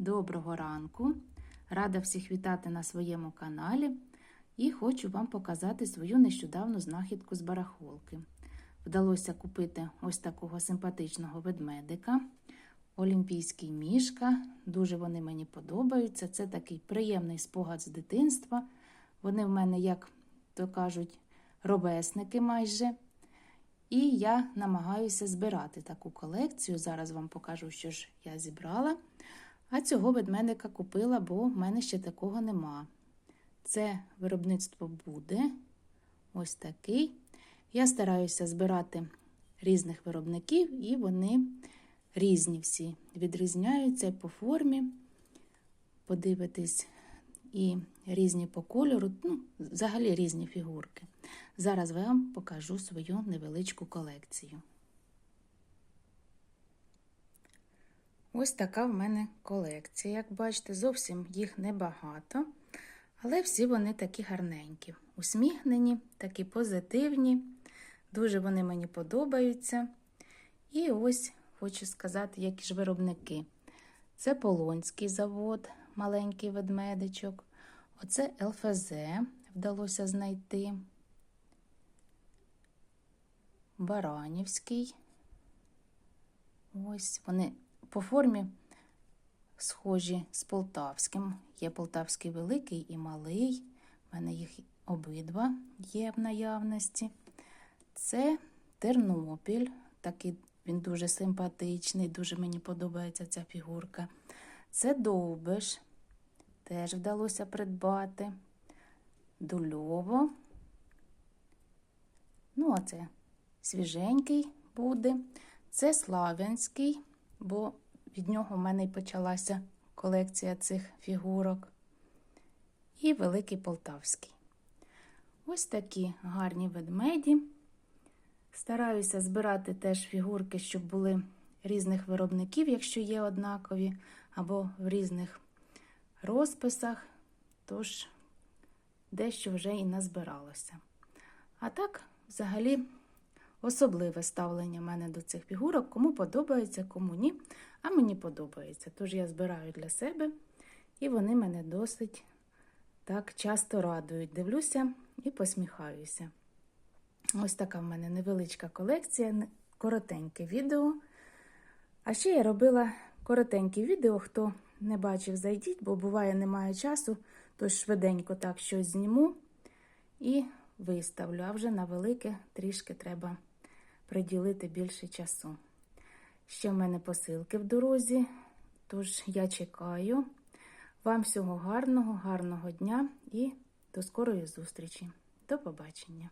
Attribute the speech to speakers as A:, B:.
A: Доброго ранку! Рада всіх вітати на своєму каналі і хочу вам показати свою нещодавну знахідку з барахолки. Вдалося купити ось такого симпатичного ведмедика, олімпійський мішка. Дуже вони мені подобаються. Це такий приємний спогад з дитинства. Вони в мене, як то кажуть, ровесники майже. І я намагаюся збирати таку колекцію. Зараз вам покажу, що ж я зібрала. А цього ведмедика купила, бо в мене ще такого нема. Це виробництво буде ось такий. Я стараюся збирати різних виробників, і вони різні всі відрізняються по формі. Подивитись, і різні по кольору, ну, взагалі різні фігурки. Зараз вам покажу свою невеличку колекцію. Ось така в мене колекція. Як бачите, зовсім їх небагато, але всі вони такі гарненькі, усміхнені, такі позитивні. Дуже вони мені подобаються. І ось хочу сказати, які ж виробники. Це Полонський завод, маленький ведмедичок. Оце ЛФЗ вдалося знайти. Баранівський. Ось вони по формі схожі з полтавським. Є полтавський великий і малий. У мене їх обидва є в наявності. Це Тернопіль, такий він дуже симпатичний, дуже мені подобається ця фігурка. Це Довбиш, теж вдалося придбати. Дульово. Ну, а це свіженький буде. Це Славянський, бо від нього в мене й почалася колекція цих фігурок. І Великий Полтавський. Ось такі гарні ведмеді. Стараюся збирати теж фігурки, щоб були різних виробників, якщо є однакові, або в різних розписах. Тож, дещо вже і назбиралося. А так, взагалі, особливе ставлення в мене до цих фігурок. Кому подобається, кому ні. А мені подобається. Тож я збираю для себе, і вони мене досить так часто радують. Дивлюся і посміхаюся. Ось така в мене невеличка колекція, коротеньке відео. А ще я робила коротеньке відео, хто не бачив, зайдіть, бо буває, немає часу, тож швиденько так щось зніму і виставлю. А вже на велике трішки треба приділити більше часу. Ще в мене посилки в дорозі, тож я чекаю. Вам всього гарного, гарного дня і до скорої зустрічі. До побачення!